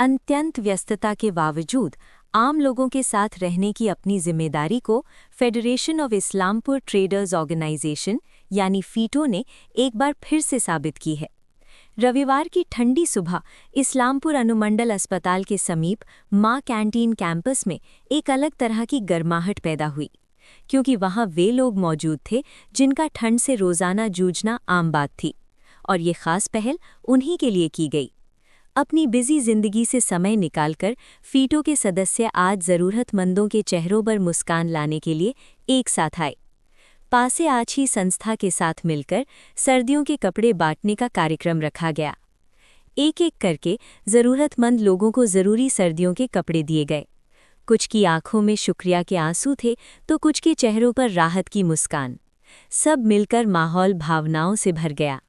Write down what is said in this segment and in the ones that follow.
अत्यंत व्यस्तता के बावजूद, आम लोगों के साथ रहने की अपनी ज़िम्मेदारी को federation of Islampur traders organisation यानी फीटो ने एक बार फिर से साबित की है। रविवार की ठंडी सुबह इस्लामपुर अनुमंडल अस्पताल के समीप माँ कैंटीन कैंपस में एक अलग तरह की गर्माहट पैदा हुई, क्योंकि वहाँ वे लोग मौजूद थे जिनका ठंड से रोज़ाना जूझना आम बात थी, और ये खास पहल उन्हीं के लिए की गई। अपनी बिज़ी ज़िंदगी से समय निकालकर फीटो के सदस्य आज जरूरतमंदों के चेहरों पर मुस्कान लाने के लिए एक साथ आए। पासे आज ही संस्था के साथ मिलकर सर्दियों के कपड़े बांटने का कार्यक्रम रखा गया। एक एक करके जरूरतमंद लोगों को ज़रूरी सर्दियों के कपड़े दिए गए। कुछ की आँखों में शुक्रिया के आँसू थे तो कुछ के चेहरों पर राहत की मुस्कान। सब मिलकर माहौल भावनाओं से भर गया।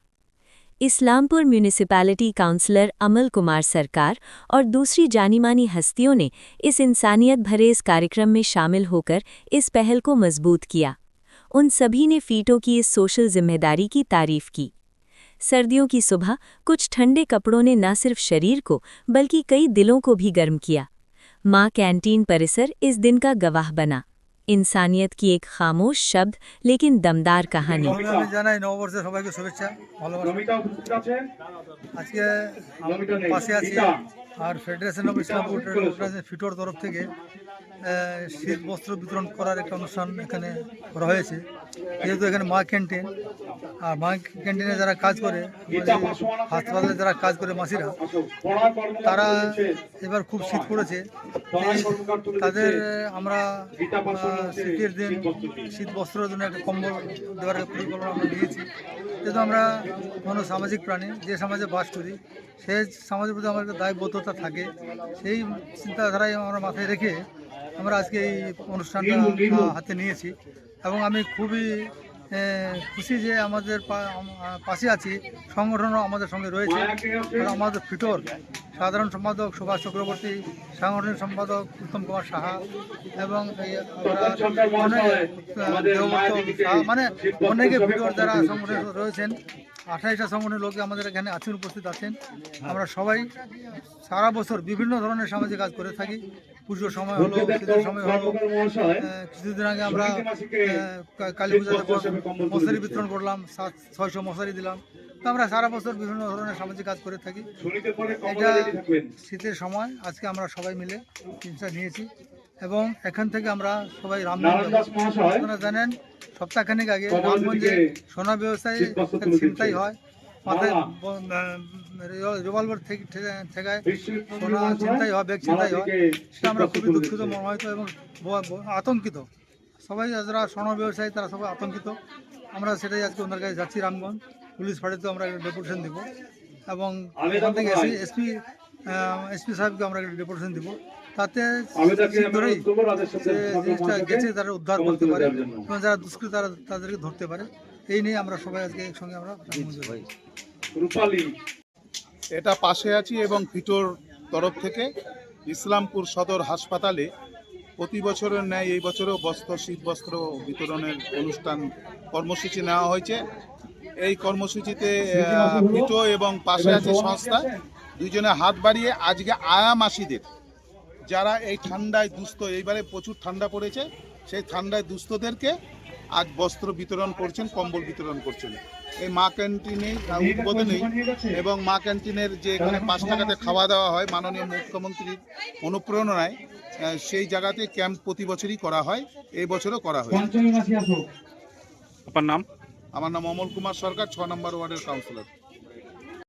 इस्लामपुर म्यूनिसिपैलिटी काउंसलर अमल कुमार सरकार और दूसरी जानी मानी हस्तियों ने इस इंसानियत भरे इस कार्यक्रम में शामिल होकर इस पहल को मज़बूत किया। उन सभी ने फीटों की इस सोशल ज़िम्मेदारी की तारीफ़ की। सर्दियों की सुबह कुछ ठंडे कपड़ों ने न सिर्फ़ शरीर को, बल्कि कई दिलों को भी गर्म किया। माँ कैंटीन परिसर इस दिन का गवाह बना। इंसानियत की एक खामोश शब्द लेकिन दमदार कहानी প্রথমে আমি জানাই নববর্ষের সবাইকে শুভেচ্ছা ভালোবাসা নমিতা উপস্থিত আছেন আজকে নমিতা নেই পাশে আছি গীতা। আর federation of Islampur trade organization ফিটোর তরফ থেকে আহ, শীত বস্ত্র বিতরণ করার একটা অনুষ্ঠান এখানে করা হয়েছে। যেহেতু এখানে মা ক্যান্টিন, আর মা ক্যান্টিনে যারা কাজ করে হাসপাতালে যারা কাজ করে মাসিরা, তারা এবার খুব শীত পড়েছে। তাদের আমরা শীতের দিন শীত বস্ত্রের জন্য একটা কম্বল দেওয়ার পরিকল্পনা আমরা নিয়েছি। যেহেতু আমরা কোনো সামাজিক প্রাণী, যে সমাজে বাস করি সেই সমাজের প্রতি আমাদের দায়বদ্ধতা থাকে। সেই চিন্তাধারায় আমরা মাথায় রেখে আমরা আজকে এই অনুষ্ঠানটা হাতে নিয়েছি। এবং আমি খুবই খুশি যে আমাদের পাশে আছি। সংগঠনও আমাদের সঙ্গে রয়েছে। আমাদের ফিটোর সাধারণ সম্পাদক সুভাষ চক্রবর্তী সাংগঠনিক সম্পাদক উত্তম কুমার সাহা এবং মানে অনেকে ফিটোর যারা বস্ত্র রয়েছেন। আঠাইশটা সংগঠনের লোকে আমাদের এখানে আছেন উপস্থিত আছেন। আমরা সবাই সারা বছর বিভিন্ন ধরনের সামাজিক কাজ করে থাকি। পুজোর সময় হলো শীতের সময় হলো কিছুদিন আগে আমরা কালী পূজাতে মশারি বিতরণ করলাম সাত ছয়শো মশারি দিলাম। তো আমরা সারা বছর বিভিন্ন ধরনের সামাজিক কাজ করে থাকি। এটা শীতের সময় আজকে আমরা সবাই মিলে জিনিসটা নিয়েছি এবং এখান থেকে আমরা সবাই আপনারা জানেন সপ্তাহখানেক আগে রামগঞ্জে সোনা ব্যবসায়ী ছিনতাই হয়। মাথায় রিভলভার থেকে ঠেকায় সোনা ছিনতাই হয় ব্যাগ ছিনতাই হয়। সেটা আমরা খুবই দুঃখিত। মর্মাহিত এবং আতঙ্কিত। সবাই যারা স্বর্ণ ব্যবসায়ী তারা সবাই আতঙ্কিত। আমরা সেটাই আজকে ওনার কাছে যাচ্ছি রামগঞ্জ। পুলিশ ফাঁড়িতেও আমরা একটা ডেপুটেশন দিব এবং এখান থেকে এসপি এসপি এসপি সাহেবকে আমরা একটা ডেপুটেশন দিব। তাতে যে জিনিসটা গেছে তারা উদ্ধার করতে পারে এবং যারা দুষ্কৃত তারা তাদেরকে ধরতে পারে। এই নিয়ে আমরা সবাই আজকে একসঙ্গে আমরা। এটা পাশে আছি এবং ফিটোর তরফ থেকে ইসলামপুর সদর হাসপাতালে প্রতি বছরের ন্যায় এই বছরও বস্ত্র শীত বস্ত্র বিতরণের অনুষ্ঠান কর্মসূচি নেওয়া হয়েছে। এই কর্মসূচিতে ফিটো এবং পাশে আছে সংস্থা। দুজনে হাত বাড়িয়ে আজকে আয়া মাসিদের যারা এই ঠান্ডায় দুস্থ এইবারে প্রচুর ঠান্ডা পড়েছে সেই ঠান্ডায় দুস্থদেরকে আজ বস্ত্র বিতরণ করছেন কম্বল বিতরণ করছেন। এই মা ক্যান্টিনে উদ্বোধনী এবং মা ক্যান্টিনের যে এখানে পাঁচ টাকাতে খাওয়া দাওয়া হয় মাননীয় মুখ্যমন্ত্রীর অনুপ্রেরণায় সেই জায়গাতে ক্যাম্প প্রতি বছরই করা হয় এই বছরও করা হয় আপনার নাম? আমার নাম অমল কুমার সরকার ছ নম্বর ওয়ার্ডের কাউন্সিলর।